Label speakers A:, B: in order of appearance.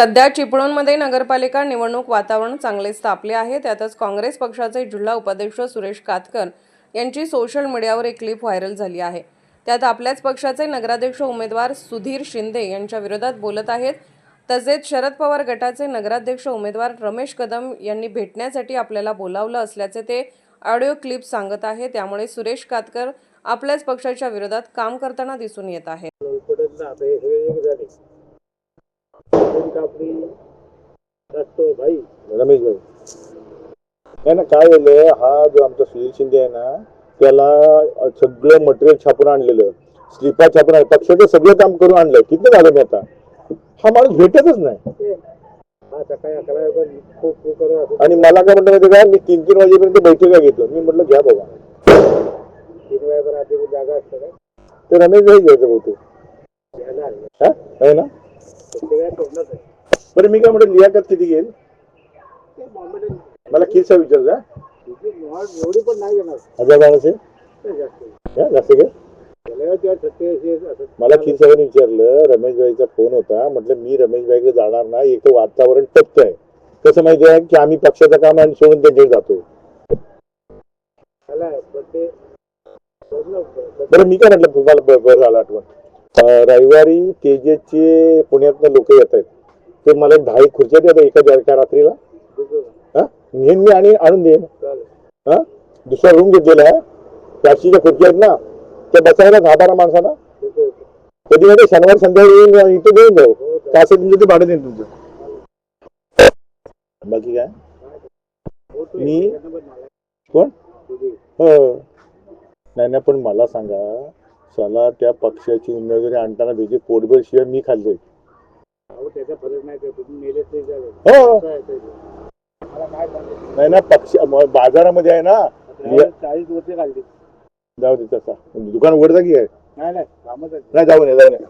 A: सध्या चिपळूणमध्ये नगरपालिका निवडणूक वातावरण चांगलेच तापले आहे. त्यातच काँग्रेस पक्षाचे जिल्हा उपाध्यक्ष सुरेश कातकर यांची सोशल मीडियावर एक क्लिप व्हायरल झाली आहे. त्यात आपल्याच पक्षाचे नगराध्यक्ष उमेदवार सुधीर शिंदे यांच्या विरोधात बोलत आहेत. तसेच शरद पवार गटाचे नगराध्यक्ष उमेदवार रमेश कदम यांनी भेटण्यासाठी आपल्याला बोलावलं असल्याचे ते ऑडिओ क्लिप सांगत आहे. त्यामुळे सुरेश कातकर आपल्याच पक्षाच्या विरोधात काम करताना दिसून येत आहे
B: रमेश भाई. नाही ना काय झालं हा जो आमचा सुनील शिंदे आहे ना त्याला सगळं मटेरियल छापून आणलेलं. स्लिपा छापून आहे पक्षाचं सगळं काम करून आणलं. किती झालं मी आता? हा माणूस भेटतच नाही. आणि मला काय म्हणतं माहिती का? मी तीन तीन वाजेपर्यंत बैठका घेतो. मी म्हटलं घ्या बाबा.
C: तीन रात्री जागा असतं
B: ते रमेश भाई घ्यायचं बहुतेक. आहे ना? बरं मी काय म्हणतो लियाकत किती घेईल मला किसा विचार का
C: एवढी पण नाही घेणार
B: हजार बाराशे?
C: जास्त
B: घे. मला किती विचारलं रमेशबाईचा फोन होता. म्हटलं मी रमेशभाईकडे जाणार नाही एक तर वातावरण टप्प आहे. कसं माहिती आहे की आम्ही पक्षाचं काम आणि सोडून त्यांच्याकडे जातो
C: पण
B: बरं मी काय म्हटलं तुम्हाला बरं झालं आठवण. रविवारी तेजेचे पुण्यातनं लोक येत आहेत. ते मला एक दहा एक खुर्च्या द्या एका एका रात्रीला. हा? नेहमी मी आणि आणून देईन. हा? दुसरा रूम घेतलेला आहे प्लास्टिकच्या खुर्च्या आहेत ना त्या बसायला दहा बारा माणसाला. कधी माहिती शनिवार संध्याकाळी येऊन इथे देऊन जाऊ. का असं तुमचं ते भाडं देईन तुमचं. बाकी काय? मी- कोण? हो. नाही नाही पण मला सांगा चला त्या पक्षाची उमेदवारी आणताना त्याची पोटभर शिवाय मी खाल्ले. हो. नाही ना पक्ष म- बाजारामध्ये आहे ना
C: चाळीस वर्ष काढली
B: जाऊ दे तसा. दुकान उघडता की आहे
C: नाही नाही कामच आहे
B: नाही जाऊ नये जाऊ नये